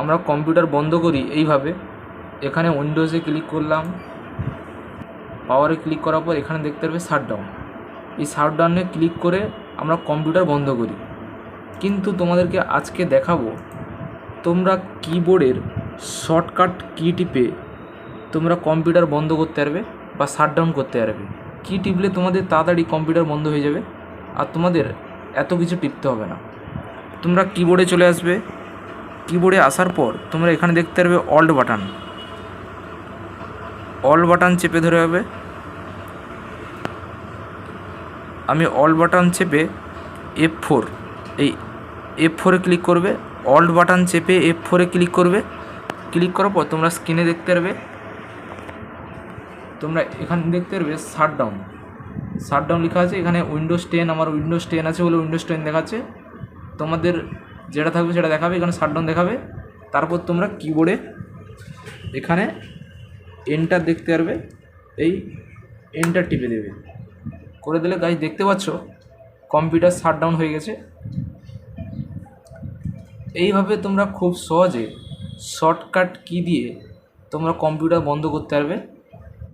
আমরা কম্পিউটার বন্ধ করি এইভাবে। এখানে উইন্ডোজে ক্লিক করলাম। পাওয়ারে ক্লিক করার পর এখানে দেখতে পারবে শাটডাউন এই শাটডাউনে ক্লিক করে আমরা কম্পিউটার বন্ধ করি। কিন্তু তোমাদেরকে আজকে দেখাবো, তোমরা কিবোর্ডের শর্টকাট কি টিপে তোমরা কম্পিউটার বন্ধ করতে পারবে বা শাটডাউন করতে পারবে। কী টিপলে তোমাদের তাড়াতাড়ি কম্পিউটার বন্ধ হয়ে যাবে। আর তোমাদের এত কিছু টিপতে হবে না। তোমরা কিবোর্ডে চলে আসবে। কিবোর্ডে আসার পর তোমরা এখানে দেখতে পারবে অল্ট বাটন অল বাটন চেপে ধরে হবে। আমি অল বাটন চেপে এফ ফোর এই এফ ফোরে ক্লিক করবে। অল্ট বাটন চেপে এফ ফোরে ক্লিক করবে। ক্লিক করার পর তোমরা স্ক্রিনে দেখতে পারবে। তোমরা এখানে দেখতে পারবে শাটডাউন শাটডাউন লেখা আছে, এখানে উইন্ডোজ টেন আমার উইন্ডোজ টেন আছে বলে উইন্ডোজ টেন দেখাচ্ছে। তোমাদের যেটা থাকবে সেটা দেখাবে, এখানে শাটডাউন দেখাবে। তারপর তোমরা কিবোর্ডে এখানে এন্টার দেখতে পারবে, এই এন্টার টিপে দেবে। করে দিলে গাছ দেখতে পাচ্ছ কম্পিউটার শাটডাউন হয়ে গেছে। এইভাবে তোমরা খুব সহজে শর্টকাট কি দিয়ে তোমরা কম্পিউটার বন্ধ করতে পারবে।